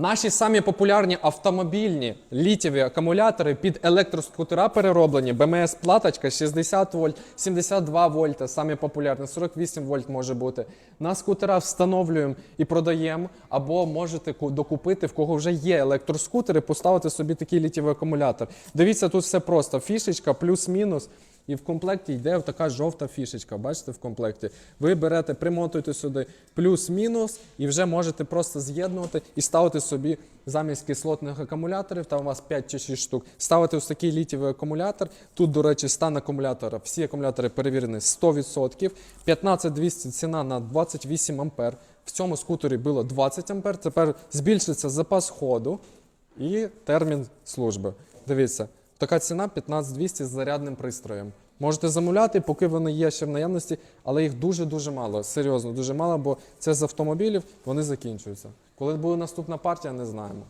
Наші самі популярні автомобільні літєві акумулятори під електроскутера перероблені. БМС платочка 60 вольт, 72 вольта, самі популярні, 48 вольт може бути. На скутера встановлюємо і продаємо, або можете ку- докупити, в кого вже є електроскутери, поставити собі такий літєвий акумулятор. Дивіться, тут все просто. Фішечка плюс-мінус. І в комплекті йде така жовта фішечка. Бачите, в комплекті. Ви берете, примотуєте сюди плюс-мінус, і вже можете просто з'єднувати і ставити собі замість кислотних акумуляторів, там у вас 5 чи 6 штук, ставити ось такий літівий акумулятор. Тут, до речі, стан акумулятора. Всі акумулятори перевірені 100%. 15200 ціна на 28 ампер. В цьому скутері було 20 ампер. Тепер збільшиться запас ходу і термін служби. Дивіться, така ціна 15200 з зарядним пристроєм. Можете замовляти, поки вони є ще в наявності, але їх дуже-дуже мало. Серйозно, дуже мало, бо це з автомобілів, вони закінчуються. Коли буде наступна партія, не знаємо.